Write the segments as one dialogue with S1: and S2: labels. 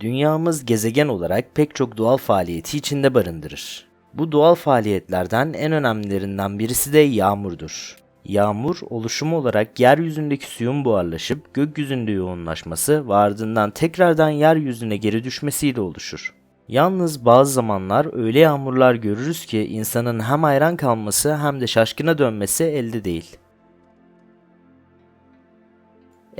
S1: Dünyamız gezegen olarak pek çok doğal faaliyeti içinde barındırır. Bu doğal faaliyetlerden en önemlilerinden birisi de yağmurdur. Yağmur oluşumu olarak yeryüzündeki suyun buharlaşıp gökyüzünde yoğunlaşması ve ardından tekrardan yeryüzüne geri düşmesiyle oluşur. Yalnız bazı zamanlar öyle yağmurlar görürüz ki insanın hem hayran kalması hem de şaşkına dönmesi elde değil.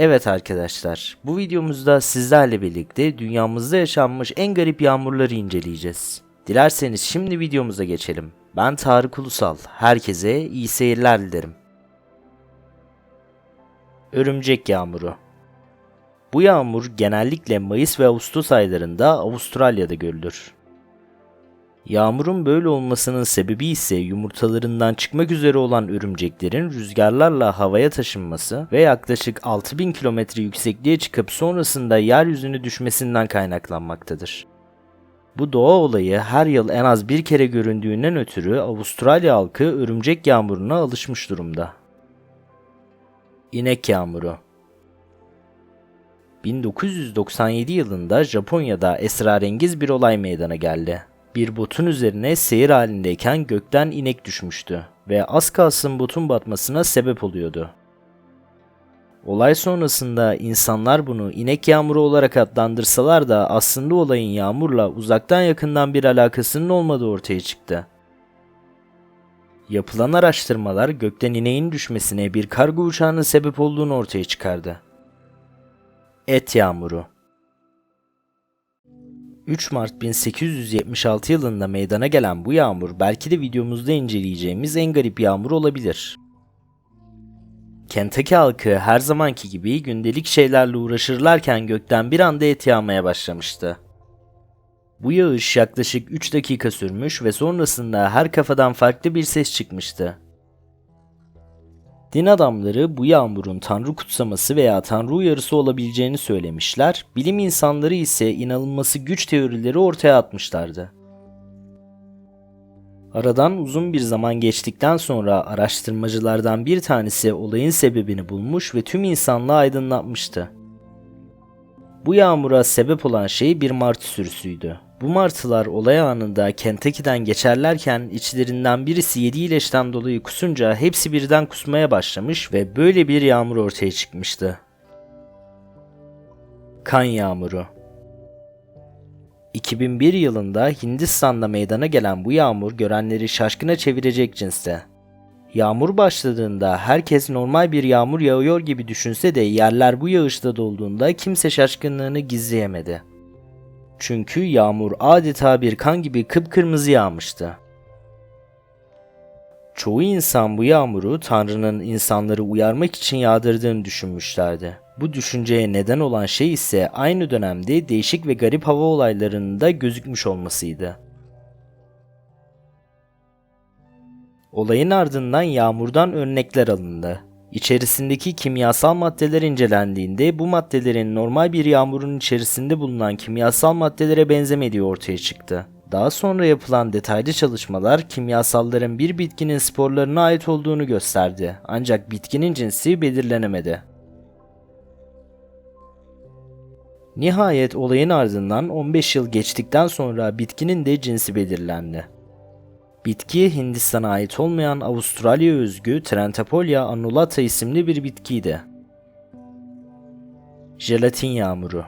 S1: Evet arkadaşlar, bu videomuzda sizlerle birlikte dünyamızda yaşanmış en garip yağmurları inceleyeceğiz. Dilerseniz şimdi videomuza geçelim. Ben Tarık Ulusal, herkese iyi seyirler dilerim. Örümcek yağmuru Bu yağmur genellikle Mayıs ve Ağustos aylarında Avustralya'da görülür. Yağmurun böyle olmasının sebebi ise yumurtalarından çıkmak üzere olan örümceklerin rüzgarlarla havaya taşınması ve yaklaşık 6000 kilometre yüksekliğe çıkıp sonrasında yeryüzüne düşmesinden kaynaklanmaktadır. Bu doğa olayı her yıl en az bir kere göründüğünden ötürü Avustralya halkı örümcek yağmuruna alışmış durumda. İnek yağmuru 1997 yılında Japonya'da esrarengiz bir olay meydana geldi. Bir botun üzerine seyir halindeyken gökten inek düşmüştü ve az kalsın botun batmasına sebep oluyordu. Olay sonrasında insanlar bunu inek yağmuru olarak adlandırsalar da aslında olayın yağmurla uzaktan yakından bir alakasının olmadığı ortaya çıktı. Yapılan araştırmalar gökten ineğin düşmesine bir kargo uçağının sebep olduğunu ortaya çıkardı. Et yağmuru 3 Mart 1876 yılında meydana gelen bu yağmur belki de videomuzda inceleyeceğimiz en garip yağmur olabilir. Kentucky halkı her zamanki gibi gündelik şeylerle uğraşırlarken gökten bir anda et yağmaya başlamıştı. Bu yağış yaklaşık 3 dakika sürmüş ve sonrasında her kafadan farklı bir ses çıkmıştı. Din adamları bu yağmurun tanrı kutsaması veya tanrı uyarısı olabileceğini söylemişler, bilim insanları ise inanılması güç teorileri ortaya atmışlardı. Aradan uzun bir zaman geçtikten sonra araştırmacılardan bir tanesi olayın sebebini bulmuş ve tüm insanlığı aydınlatmıştı. Bu yağmura sebep olan şey bir martı sürüsüydü. Bu martılar olay anında Kentucky'den geçerlerken içlerinden birisi yediği leşten dolayı kusunca hepsi birden kusmaya başlamış ve böyle bir yağmur ortaya çıkmıştı. Kan yağmuru 2001 yılında Hindistan'da meydana gelen bu yağmur görenleri şaşkına çevirecek cinste. Yağmur başladığında herkes normal bir yağmur yağıyor gibi düşünse de yerler bu yağışta dolduğunda kimse şaşkınlığını gizleyemedi. Çünkü yağmur adeta bir kan gibi kıpkırmızı yağmıştı. Çoğu insan bu yağmuru Tanrı'nın insanları uyarmak için yağdırdığını düşünmüşlerdi. Bu düşünceye neden olan şey ise aynı dönemde değişik ve garip hava olaylarının da gözükmüş olmasıydı. Olayın ardından yağmurdan örnekler alındı. İçerisindeki kimyasal maddeler incelendiğinde bu maddelerin normal bir yağmurun içerisinde bulunan kimyasal maddelere benzemediği ortaya çıktı. Daha sonra yapılan detaylı çalışmalar kimyasalların bir bitkinin sporlarına ait olduğunu gösterdi. Ancak bitkinin cinsi belirlenemedi. Nihayet olayın ardından 15 yıl geçtikten sonra bitkinin de cinsi belirlendi. Bitki Hindistan'a ait olmayan Avustralya özgü Trentapolia annulata isimli bir bitkiydi. Jelatin yağmuru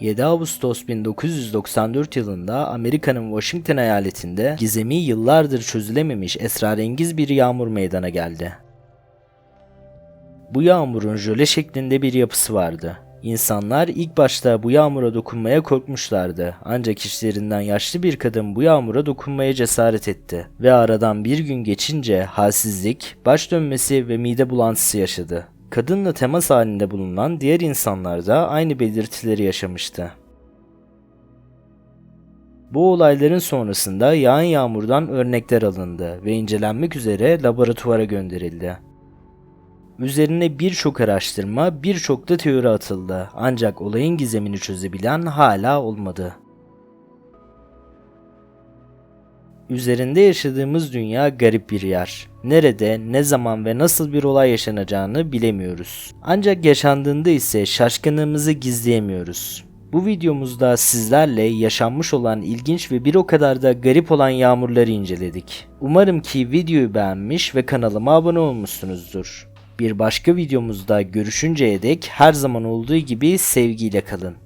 S1: 7 Ağustos 1994 yılında Amerika'nın Washington eyaletinde gizemi yıllardır çözülememiş esrarengiz bir yağmur meydana geldi. Bu yağmurun jöle şeklinde bir yapısı vardı. İnsanlar ilk başta bu yağmura dokunmaya korkmuşlardı. Ancak işlerinden yaşlı bir kadın bu yağmura dokunmaya cesaret etti. Ve aradan bir gün geçince halsizlik, baş dönmesi ve mide bulantısı yaşadı. Kadınla temas halinde bulunan diğer insanlar da aynı belirtileri yaşamıştı. Bu olayların sonrasında yağan yağmurdan örnekler alındı ve incelenmek üzere laboratuvara gönderildi. Üzerine birçok araştırma, birçok da teori atıldı. Ancak olayın gizemini çözebilen hala olmadı. Üzerinde yaşadığımız dünya garip bir yer. Nerede, ne zaman ve nasıl bir olay yaşanacağını bilemiyoruz. Ancak yaşandığında ise şaşkınlığımızı gizleyemiyoruz. Bu videomuzda sizlerle yaşanmış olan ilginç ve bir o kadar da garip olan yağmurları inceledik. Umarım ki videoyu beğenmiş ve kanalıma abone olmuşsunuzdur. Bir başka videomuzda görüşünceye dek her zaman olduğu gibi sevgiyle kalın.